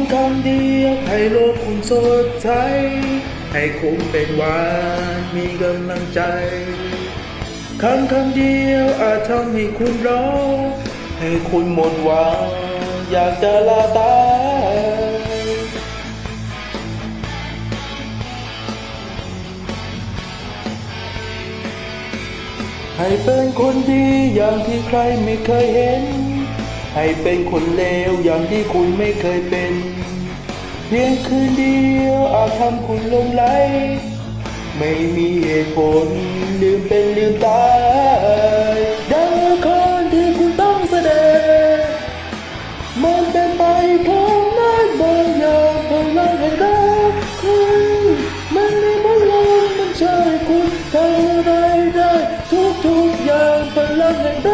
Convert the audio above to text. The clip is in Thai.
ำคำเดียวให้โลกคุณสดใส ให้คุณเป็นหวานมีกำลังใจคำคำเดียวอาจทำให้คุณร้องให้คุณหมดหวังอยากจะลาตายให้เป็นคนดีอย่างที่ใครไม่เคยเห็น ให้เป็นคนเลวอย่างที่คุณไม่เคยเป็น เพียงคืนเดียวอาจทำคุณลงไหล ไม่มีเหตุผลลืมเป็นลืมตายดังละครที่คุณต้องแสดง มันเป็นไปเพรานั้นบางอย่างพลังให้รักคุณมันมีพลังมันใช่คุณทำอะไรได้ทุกทุกๆอย่างพลังให้รั